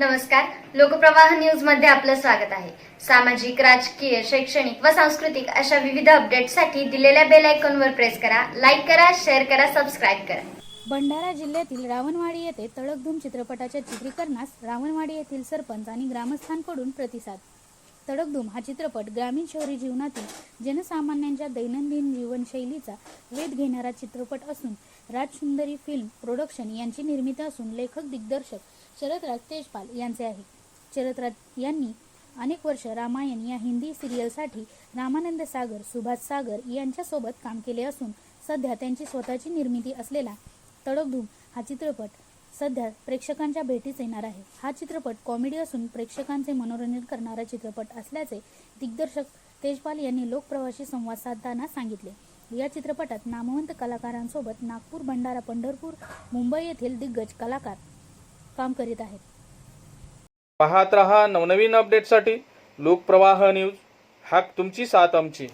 नमस्कार. लोकप्रवाह न्यूजमध्ये आपलं स्वागत आहे. सामाजिक राजकीय शैक्षणिक व सांस्कृतिक अशा विविध अपडेटसाठी दिलेल्या बेल आयकॉनवर प्रेस करा लाईक करा शेअर करा सबस्क्राईब करा. भंडारा जिल्ह्यातील रावणवाडी येथे तडकधूम चित्रपटाच्या चित्रीकरणास रावणवाडी येथील सरपंच आणि ग्रामस्थांकडून प्रतिसाद. तडकधूम हा चित्रपट ग्रामीण शहरी जीवनातील जनसामान्यांच्या दैनंदिन जीवनशैलीचा वेध घेणारा चित्रपट असून राजसुंदरी फिल्म प्रोडक्शन यांची निर्मिती असून लेखक दिग्दर्शक शरदराज तेजपाल यांचे आहे. शरदराज यांनी अनेक वर्ष रामायण या हिंदी सिरियलसाठी रामानंद सागर सुभाष सागर यांच्यासोबत काम केले असून सध्या त्यांची स्वतःची निर्मिती असलेला तडकधूम हा चित्रपट सध्या प्रेक्षकांच्या भेटीस येणार आहे. हा चित्रपट कॉमेडी असून प्रेक्षकांचे मनोरंजन करणारा चित्रपट असल्याचे दिग्दर्शक तेजपाल यांनी लोकप्रवाशी संवाद साधताना सांगितले. या चित्रपटात नामवंत कलाकारांसोबत नागपूर भंडारा पंढरपूर मुंबई येथील दिग्गज कलाकार काम करीत आहेत. पाहत रहा नवनवीन अपडेटसाठी लोकप्रवाह न्यूज. हाक तुमची साथ आमची.